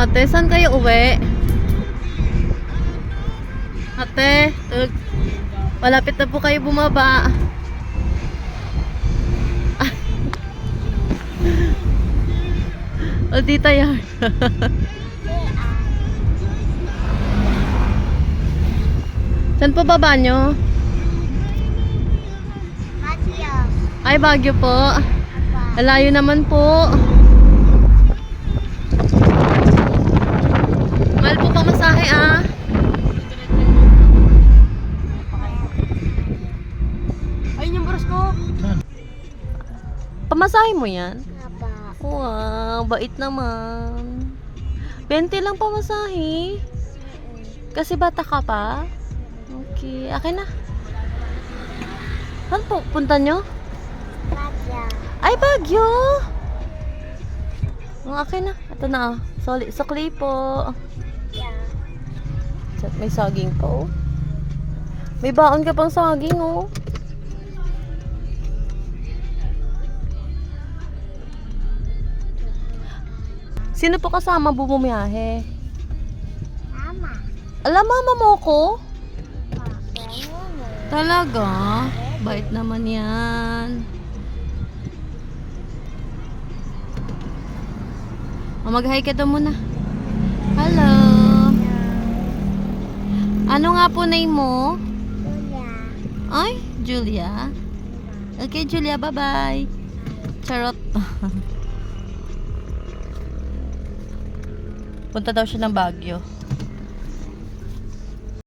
ate. Saan kayo uwi? Ate, tug. Malapit na po kayo bumaba. o, tita yan. Saan po baba nyo? Matyo. Ay, Baguio po. Alayo naman po. Pamasahe mo yan? Apa. Wow, bait naman. 20 lang pamasahe. Kasi bata ka pa? Okay, akin na. Saan po punta nyo? Matyo. Ay, Baguio! Ang akin na. Ito na. ah. Soli, sukli po. Yeah. May saging pa oh. May baon ka pang saging oh. Sino po kasama bubumiyahe? Tama. Alam mama mo ko? Talaga? Bait naman yan. O, mag-hi ka daw muna. Hello. Ano nga po name mo? Kuya. Ay, Julia. Okay, Julia, bye-bye. Charot. Punta daw siya ng Baguio.